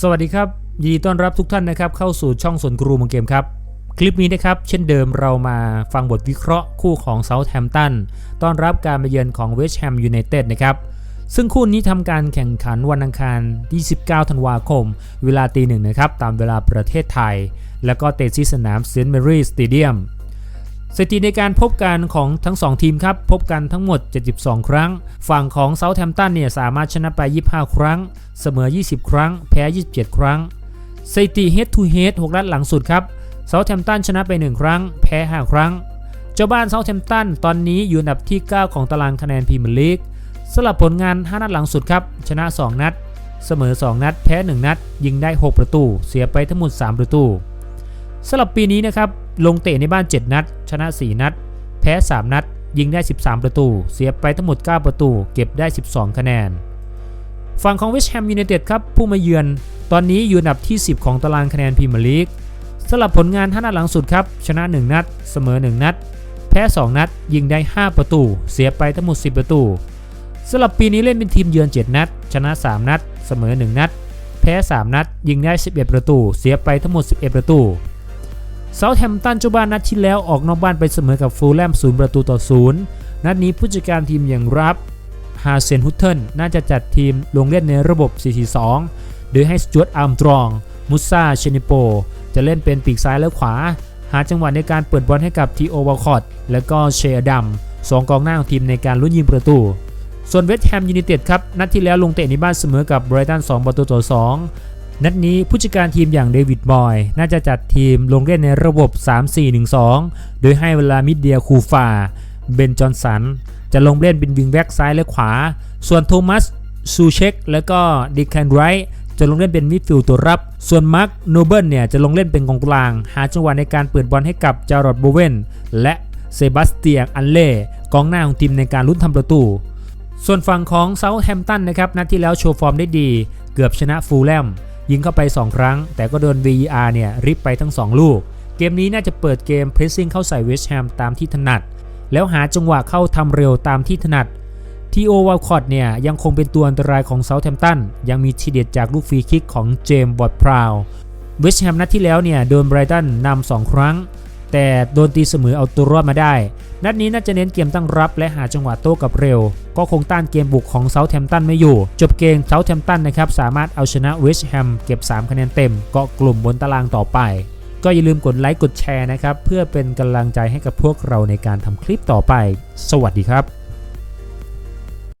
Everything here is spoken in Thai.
สวัสดีครับยินดีต้อนรับทุกท่านนะครับเข้าสู่ช่องสวนกรูมังเกมครับ คลิปนี้นะครับ เช่นเดิมเรามาฟังบทวิเคราะห์คู่ของเซาท์แฮมป์ตันต้อนรับการมาเยือนของเวสต์แฮมยูไนเต็ดนะครับ ซึ่งคู่นี้ทำการแข่งขันวันอังคารที่ 19 ธันวาคม เวลาตีหนึ่งนะครับ ตามเวลาประเทศไทย แล้วก็เตะที่สนามเซนต์แมรี่สเตเดียม สถิติในการพบกันของทั้ง 2 ทีมครับ พบกันทั้งหมด 72 ครั้ง ฝั่งของเซาท์แฮมป์ตันเนี่ยสามารถชนะไป 25 ครั้ง เสมอ 20 ครั้ง แพ้ 27 ครั้งสถิติ head to head 6นัดหลังสุดครับเซาท์แฮมป์ตันชนะไป 1 ครั้ง แพ้ 5 ครั้ง เจ้าบ้านเซาท์แฮมป์ตันตอนนี้อยู่อันดับที่ 9 ของตารางคะแนนพรีเมียร์ลีกสลับผลงาน 5 นัดหลังสุดครับ ชนะ 2 นัด เสมอ 2 นัด แพ้ 1 นัด ยิงได้ 6 ประตู เสียไปทั้งหมด 3 ประตู สำหรับปีนี้นะครับลงเตะในบ้าน 7 นัด ชนะ 4 นัด แพ้ 3 นัด ยิงได้ 13 ประตู เสียไปทั้งหมด 9 ประตู เก็บได้ 12 คะแนน ฝั่งของเวสต์แฮมยูไนเต็ดครับผู้มาเยือน ตอนนี้อยู่อันดับที่ 10 ของตารางคะแนนพรีเมียร์ลีกสำหรับผลงาน5นัดหลังสุดครับชนะ 1 นัด เสมอ 1 นัด แพ้ 2 นัด ยิงได้ 5 ประตู เสียไปทั้งหมด 10 ประตูสำหรับปีนี้เล่นเป็นทีมเยือน 7 นัด ชนะ 3 นัด เสมอ 1 นัด แพ้ 3 นัด ยิงได้ 11 ประตู เสียไปทั้งหมด 11 ประตู เซาท์แฮมตันเจ้าบ้านนัดที่แล้วออกนอกบ้านไปเสมอกับฟูลแลม0ประตูต่อ0นัดนี้ผู้จัดการทีมอย่างรับฮาเซนฮุตเทิลน่าจะจัดทีมลงเล่นในระบบ 4-4-2 โดยให้สจวตอาร์มตรอง มุซาเชนิโป จะเล่นเป็นปีกซ้ายและขวา หาจังหวะในการเปิดบอลให้กับทีโอวาคอตและก็เชอดัมสองกองหน้าของทีมในการลุ้นยิงประตู ส่วนเวสต์แฮมยูไนเต็ดครับ นัดที่แล้วลงเตะในบ้านเสมอกับไบรตัน2 ประตูต่อ 2 นัดนี้ผู้จัดการทีมอย่างเดวิดบอย น่าจะจัดทีมลงเล่นในระบบ 3-4-1-2 โดยให้เวลามิดเดียคูฟา เบนจอนสัน จะลงเล่นเป็นวิงแบ็กซ้ายและขวา ส่วนโทมัสซูเชคและก็ดิคแคนไรท์จะลงเล่นเป็นมิดฟิลด์ตัวรับ ส่วนมาร์คโนเบิลเนี่ยจะลงเล่นเป็นกองกลาง หาจังหวะในการเปิดบอลให้กับจารอดโบเวนและเซบาสเตียนอันเล่กองหน้าของทีมในการลุ้นทำประตู ส่วนฝั่งของเซาท์แฮมป์ตันนะครับนัดที่แล้วโชว์ฟอร์มได้ดี เกือบชนะฟูลแลม ยิงเข้าไป 2 ครั้ง แต่ก็โดน VAR เนี่ยริบไปทั้ง 2 ลูก เกมนี้น่าจะเปิดเกมเพรสซิ่งเข้าใส่เวสต์แฮมตามที่ถนัด แล้วหาจังหวะเข้าทำเร็วตามที่ถนัดทีโอวาลคอตเนี่ยยังคงเป็นตัวอันตรายของเซาท์แฮมป์ตันยังมีทีเด็ดจากลูกฟรีคิกของเจมส์บอดพราวเวสต์แฮมนัดที่แล้วเนี่ยโดนไบรตันนำ2ครั้ง แต่โดนตีเสมอเอาตัวรอดมาได้ นัดนี้น่าจะเน้นเกมตั้งรับและหาจังหวะโต้กับเร็ว ก็คงต้านเกมบุกของเซาท์แฮมป์ตันไม่อยู่ จบเกมเซาท์แฮมป์ตันนะครับสามารถเอาชนะเวสต์แฮมเก็บ 3 คะแนนเต็มเกาะกลุ่มบนตารางต่อไป ก็อย่าลืมกดไลค์กดแชร์นะครับเพื่อเป็นกำลังใจให้กับพวกเราในการทำคลิปต่อไป สวัสดีครับ